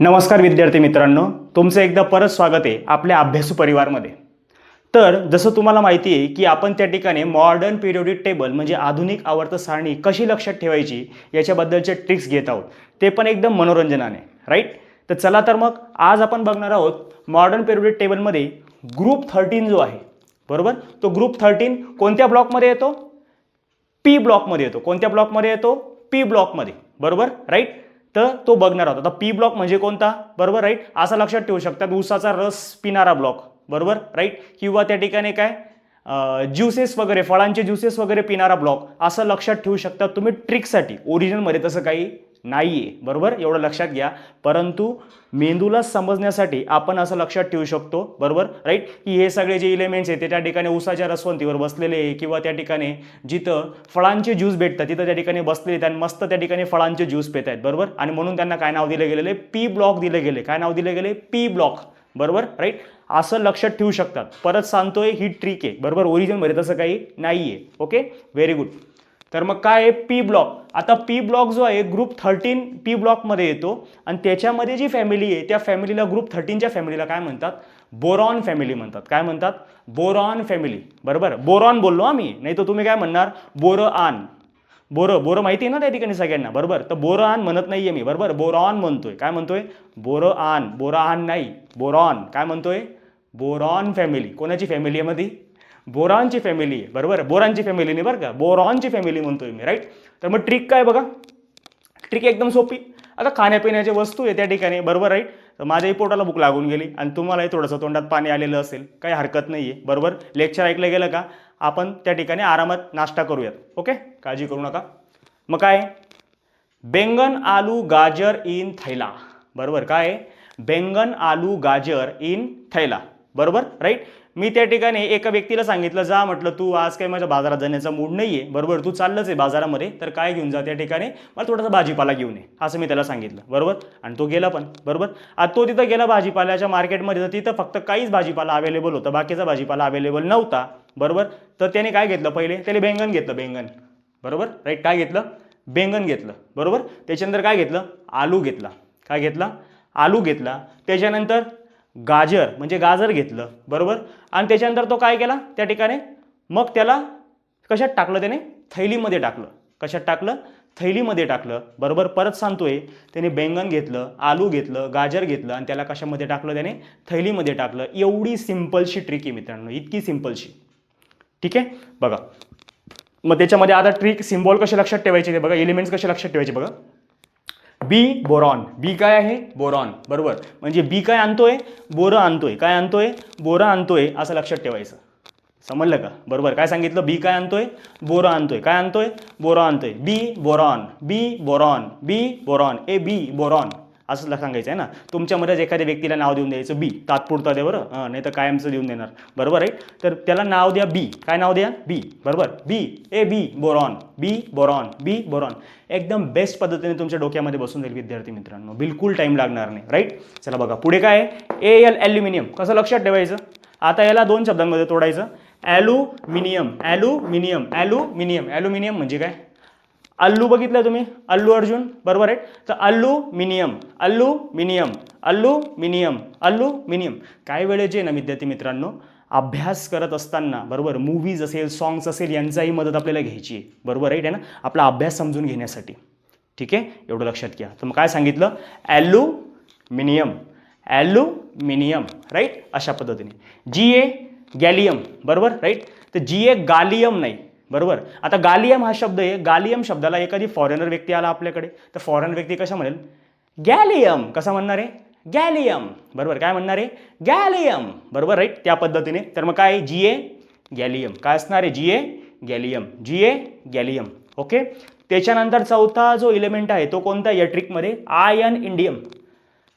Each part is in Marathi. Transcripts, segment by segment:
नमस्कार विद्यार्थी मित्रांनो तुमचं एकदा परत स्वागत आहे आपल्या अभ्यासू परिवारमध्ये. तर जसं तुम्हाला माहिती आहे की आपण त्या ठिकाणी मॉडर्न पिरियोडिक टेबल म्हणजे आधुनिक आवर्त सारणी कशी लक्षात ठेवायची याच्याबद्दलचे ट्रिक्स घेत आहोत. ते पण एकदम मनोरंजनाने राईट तर चला तर मग आज आपण बघणार आहोत मॉडर्न पिरियोडिक टेबलमध्ये ग्रुप थर्टीन जो आहे बरोबर? तो ग्रुप थर्टीन कोणत्या ब्लॉकमध्ये येतो? पी ब्लॉकमध्ये येतो. कोणत्या ब्लॉकमध्ये येतो? पी ब्लॉकमध्ये बरोबर? राईट तर तो बघणार आहोत आता पी ब्लॉक म्हणजे कोणता? बरोबर राईट असा लक्षात ठेवू शकतात ऊसाचा रस पिणारा ब्लॉक बरोबर राईट किंवा त्या ठिकाणी काय? ज्युसेस वगैरे फळांचे ज्युसेस वगैरे पिणारा ब्लॉक असं लक्षात ठेवू शकता तुम्ही ट्रिकसाठी ओरिजिनलमध्ये तसं काही नाही आहे बरोबर? एवढं लक्षात घ्या. परंतु मेंदूला समजण्यासाठी आपण असं लक्षात ठेवू शकतो. बरोबर? राईट की हे सगळे जे इलेमेंट्स आहेत ते त्या ठिकाणी उसाच्या रसवंतीवर बसलेले आहे किंवा त्या ठिकाणी जिथं फळांचे ज्यूस भेटतात तिथं त्या ठिकाणी बसलेले आहेत आणि मस्त त्या ठिकाणी फळांचे ज्यूस पेत आहेत बरोबर? आणि म्हणून त्यांना काय नाव दिलं गेलेलं आहे? पी ब्लॉक दिले गेले काय नाव दिले गेले पी ब्लॉक बरोबर? राईट असं लक्षात ठेवू शकतात. परत सांगतोय ही ट्रिक आहे. बरोबर? ओरिजिनमध्ये तसं काही नाही आहे ओके व्हेरी गुड तर मग काय आहे? पी ब्लॉक आता पी ब्लॉक जो आहे ग्रुप थर्टीन पी ब्लॉकमध्ये येतो. आणि त्याच्यामध्ये जी फॅमिली आहे त्या फॅमिलीला ग्रुप थर्टीनच्या फॅमिलीला काय म्हणतात? बोरॉन फॅमिली म्हणतात. काय म्हणतात? बोरॉन फॅमिली बरोबर? बोरॉन बोललो आम्ही. नाही तर तुम्ही काय म्हणणार? बोर आन बोरं. बोरं माहिती आहे ना त्या ठिकाणी सगळ्यांना? बरोबर? तर बोरं आन म्हणत नाही आहे मी. बरोबर? बोरॉन म्हणतोय. काय म्हणतोय? बोरं आन. बोरा आन नाही. बोरॉन काय म्हणतोय? बोरॉन फॅमिली कोणाची फॅमिली आहे मध्ये बोरांची फॅमिली आहे बरोबर? बोरांची फॅमिली नाही बरं का? बोरॉनची फॅमिली म्हणतोय मी राईट तर मग ट्रिक काय बघा? ट्रिक एकदम सोपी. आता खाण्यापिण्याच्या वस्तू आहे त्या ठिकाणी बरोबर राईट तर माझ्याही पोटाला भूक लागून गेली आणि तुम्हालाही थोडंसं तोंडात पाणी आलेलं असेल काही हरकत नाही आहे बरोबर? लेक्चर ऐकलं गेलं का? आपण त्या ठिकाणी आरामात नाश्ता करूयात ओके काळजी करू नका. मग काय? बेंगन आलू गाजर इन थैला. बरोबर काय? आहे? बेंगन आलू गाजर इन थैला. बरोबर? राईट मी त्या ठिकाणी एका व्यक्तीला सांगितलं जा म्हटलं तू आज काही माझ्या बाजारात जाण्याचा मूड नाही आहे बरोबर? तू चाललंच आहे बाजारामध्ये तर काय घेऊन जा त्या ठिकाणी? मला थोडासा भाजीपाला घेऊन ये. असं मी त्याला सांगितलं. बरोबर? आणि तो गेला पण. बरोबर? आता तो तिथं गेला भाजीपाल्याच्या मार्केटमध्ये तर तिथं फक्त काहीच भाजीपाला अवेलेबल होता. बाकीचा भाजीपाला अवेलेबल नव्हता. बरोबर? तर त्याने काय घेतलं पहिले? त्याने बेंगन घेतलं बेंगन. बरोबर? राईट काय घेतलं? बेंगन घेतलं. बरोबर? त्याच्यानंतर काय घेतलं? आलू घेतला. काय घेतला? आलू घेतला. त्याच्यानंतर गाजर म्हणजे गाजर घेतलं बरोबर? आणि त्याच्यानंतर तो काय केला? त्या ठिकाणी मग त्याला कशात टाकलं त्याने? थैलीमध्ये टाकलं. कशात टाकलं? थैलीमध्ये टाकलं. बरोबर? परत सांगतोय त्याने बेंगन घेतलं आलू घेतलं गाजर घेतलं आणि त्याला कशामध्ये टाकलं त्याने? थैलीमध्ये टाकलं. एवढी सिम्पलशी ट्रिक आहे मित्रांनो इतकी सिम्पलशी ठीक आहे? बघा. मग त्याच्यामध्ये आता ट्रिक सिम्बॉल कसे लक्षात ठेवायचे ते बघा एलिमेंट्स कसे लक्षात ठेवायचे बघा. बी बोरॉन. बी काय आहे? बोरॉन. बरोबर. म्हणजे बी काय आणतोय? बोरं आणतोय. काय आणतोय? बोरं आणतोय असं लक्षात ठेवायचं. समजलं का? बरोबर. काय सांगितलं? बी काय आणतोय? बोरं आणतोय. काय आणतोय? बोरं आणतोय. B boron. B boron. B boron. ए बी बोरॉन. असं ला- सांगायचं आहे ना. तुमच्यामध्येच एखाद्या व्यक्तीला नाव देऊन द्यायचं बी तात्पुरता दे बरं? हां नाही तर कायमचं देऊन देणार. बरोबर आहे? तर त्याला नाव द्या बी. काय नाव द्या? बी. बरोबर? बी. ए B boron. B boron. B boron. एकदम बेस्ट पद्धतीने तुमच्या डोक्यामध्ये बसून जाईल विद्यार्थी मित्रांनो. बिलकुल टाईम लागणार नाही राईट चला बघा पुढे काय आहे? ए एल ॲल्युमिनियम कसं लक्षात ठेवायचं? आता याला दोन शब्दांमध्ये तोडायचं. ॲल्युमिनियम ॲल्युमिनियम ॲल्युमिनियम ॲल्युमिनियम म्हणजे काय? अल्लू बघितलं तुम्ही? अल्लू अर्जुन बरोबर आहे? तर अल्लू मिनियम अल्लू मिनियम अल्लू मिनियम अल्लू मिनियम. काही वेळेचे ना विद्यार्थी मित्रांनो अभ्यास करत असताना बरोबर? मूवीज असेल सॉंग्स असेल यांचाही मदत आपल्याला घ्यायची आहे. बरोबर राईट आहे ना? आपला अभ्यास समजून घेण्यासाठी. ठीक आहे? एवढं लक्षात घ्या. तर मग काय सांगितलं? ॲल्लू मिनियम ॲल्युमिनियम राईट अशा पद्धतीने. जी ए गॅलियम बरोबर? राईट तर जी ए गालियम नाही. बरोबर? आता गालियम हा शब्द आहे. गालियम शब्दाला एखादी फॉरेनर व्यक्ती आला आपल्याकडे. तर फॉरेन व्यक्ती कशा म्हणेल? गॅलियम. कसं म्हणणार आहे? गॅलियम. बरोबर? काय म्हणणार आहे? गॅलियम. बरोबर? राईट त्या पद्धतीने. तर मग काय जी ए गॅलियम. काय असणार आहे? G A gallium. G A gallium. Okay त्याच्यानंतर चौथा जो इलेमेंट आहे तो कोणता या ट्रिकमध्ये आयन इंडियम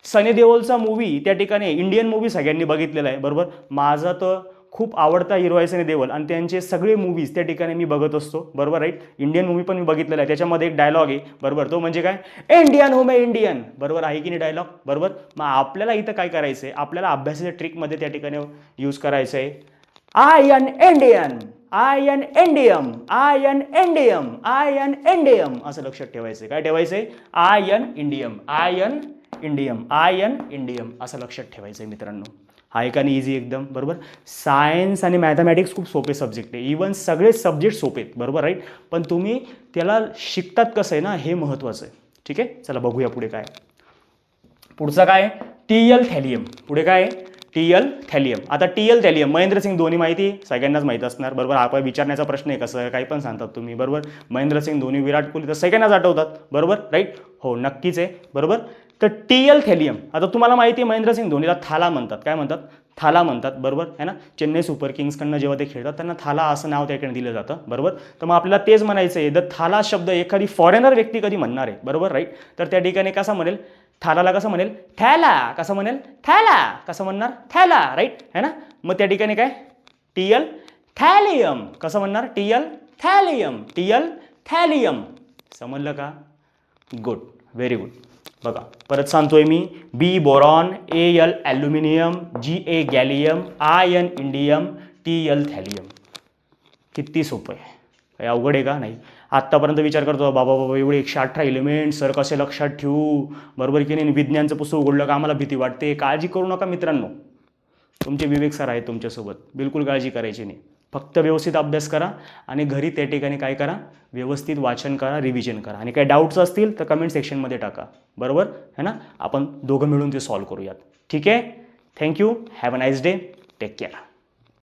सनी देओलचा मूवी त्या ठिकाणी इंडियन मूवी सगळ्यांनी बघितलेला आहे. बरोबर? माझा तर खूप आवडता हिरो आहे सनी देवल आणि त्यांचे सगळे मूवीज त्या ठिकाणी मी बघत असतो. बरोबर राईट इंडियन मूवी पण मी बघितलेला आहे. त्याच्यामध्ये एक डायलॉग आहे. बरोबर तो म्हणजे काय? इंडियन होम आहे इंडियन बरोबर आहे की नाही डायलॉग बरोबर? मग आपल्याला इथं काय करायचं आहे आपल्याला अभ्यासाच्या ट्रिकमध्ये त्या ठिकाणी यूज करायचं आहे I N Indian ion indium N indium N indium असं लक्षात ठेवायचं काय ठेवायचं आहे N indium I N indium ion indium असं लक्षात ठेवायचं आहे मित्रांनो. हा एक आणि इझी एकदम बरोबर? सायन्स आणि मॅथमॅटिक्स खूप सोपे सब्जेक्ट आहे. इवन सगळे सब्जेक्ट सोपे आहेत बरोबर राईट पण तुम्ही त्याला शिकतात कसं आहे ना हे महत्त्वाचं आहे. ठीक आहे? चला बघूया पुढे काय पुढचं काय टी एल थॅलियम पुढे काय आहे? टी एल थॅलियम आता T L thallium Mahendra Singh Dhoni माहिती? सगळ्यांनाच माहीत असणार बरोबर? आपण विचारण्याचा प्रश्न आहे कसं काही पण सांगतात तुम्ही बरोबर? महेंद्रसिंग धोनी विराट कोहली तर सगळ्यांनाच आठवतात बरोबर? राईट हो नक्कीच आहे बरोबर? तर टी एल थॅलियम आता तुम्हाला माहिती आहे महेंद्रसिंग धोनीला थाला म्हणतात. काय म्हणतात? थाला म्हणतात बरोबर? आहे ना? चेन्नई सुपर किंग्सकडनं जेव्हा ते खेळतात त्यांना थाला असं नाव त्याकडे दिलं जातं बरोबर? तर मग आपल्याला तेच म्हणायचं आहे द थाला शब्द एखादी फॉरेनर व्यक्ती कधी म्हणणार आहे बरोबर? राईट तर त्या ठिकाणी कसा म्हणेल? थालाला कसं म्हणेल? थॅला. कसं म्हणेल? थॅला. कसं म्हणणार? थॅला राईट है ना? मग त्या ठिकाणी काय? टी एल थॅलियम कसं म्हणणार? T L thallium T L thallium समजलं का? गुड व्हेरी गुड बघा परत सांगतोय मी. B boron A L aluminium G A gallium I N indium T L thallium किती सोपं आहे. काही अवघड आहे का? नाही. आत्तापर्यंत विचार करतो बाबा बाबा एवढे एकशे अठरा एलिमेंट सर कसे लक्षात ठेवू? बरोबर की नाही? विज्ञानचं पुस्तक उघडलं का? आम्हाला भीती वाटते. काळजी करू नका मित्रांनो. तुमचे विवेक सर आहेत तुमच्यासोबत. बिलकुल काळजी करायची नाही. फक्त व्यवस्थित अभ्यास करा आणि घरी त्या ठिकाणी काय करा? व्यवस्थित वाचन करा रिव्हिजन करा. आणि काही डाऊट्स असतील तर कमेंट सेक्शनमध्ये टाका. बरोबर? है ना? आपण दोघं मिळून ते सॉल्व्ह करूयात. ठीक आहे? Thank you have a nice day take care